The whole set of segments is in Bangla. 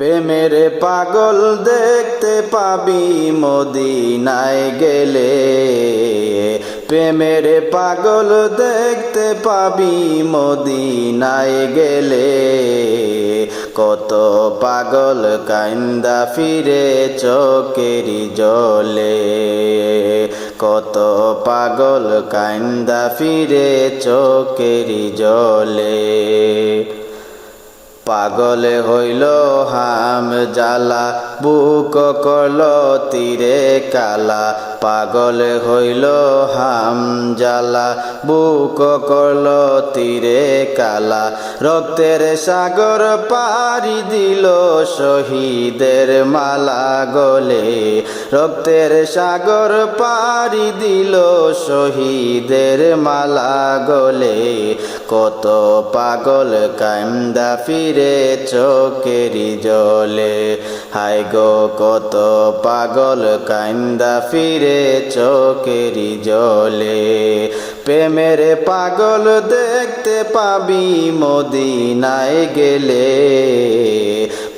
প্রেমের পাগল দেখতে পাবি মদিনায় গেলে। প্রেমের পাগল দেখতে পাবি মদিনায় গেলে। কত পাগল কান্দা ফিরে চোখেরি জলে। কত পাগল কান্দা ফিরে চোখেরি জলে। পাগল হইল হাম জালা বুক কল তীরে কালা। পাগল হইল হাম জালা, বুক কল তীরে কালা। রক্তের সাগর পারি দিল শহীদের মালা গলে। রক্তের সাগর পারি দিল শহীদের মালা গলে। কত পাগল কান্দা ফিরে চোখেরি জলে। হাই গো, কত পাগল কান্দা ফিরে চোখেরি জলে। প্রেমের পাগল দেখতে পাবি মদিনায় গেলে।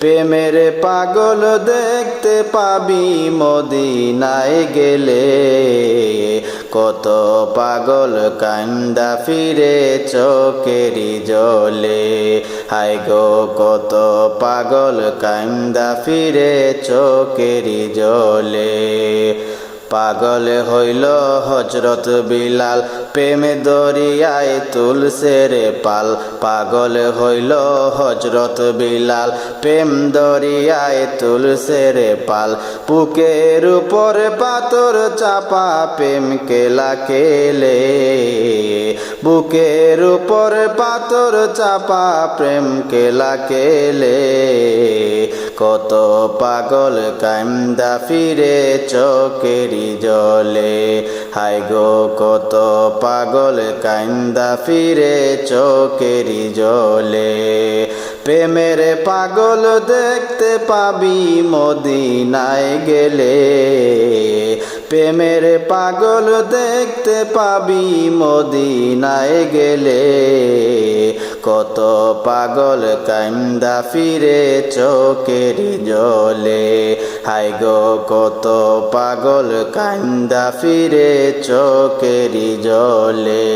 প্রেমের পাগল দেখতে পাবি মদিনায় গেলে। কত পাগল কান্দা ফিরে চোখেরি জলে। হাই গো, কত পাগল কান্দা ফিরে চোখেরি জলে। পাগল হইল হজরত বিলাল, প্রেমে দরিয়ায় তুলসে রে পাল। পাগল হইল হজরত বিলাল, প্রেম দরিয়ায় তুলসে রে পাল। পুকের উপর পাতর চাপা প্রেম কেলা কেলে। বুকের উপর পাতর চাপা প্রেম কেলা কেলে। কত পাগল কান্দা ফিরে চোখেরি জলে। হাই গো, কত পাগল কান্দা ফিরে চোখেরি জলে। প্রেমের পাগল দেখতে পাবি মদিনায় গেলে। প্রেমের পাগল দেখতে পাবি মদিনায় গেলে। কত পাগল কাইন্দা ফিরে চোখের জলে। হাই গো কত পাগল কাইন্দা ফিরে চোখের জলে।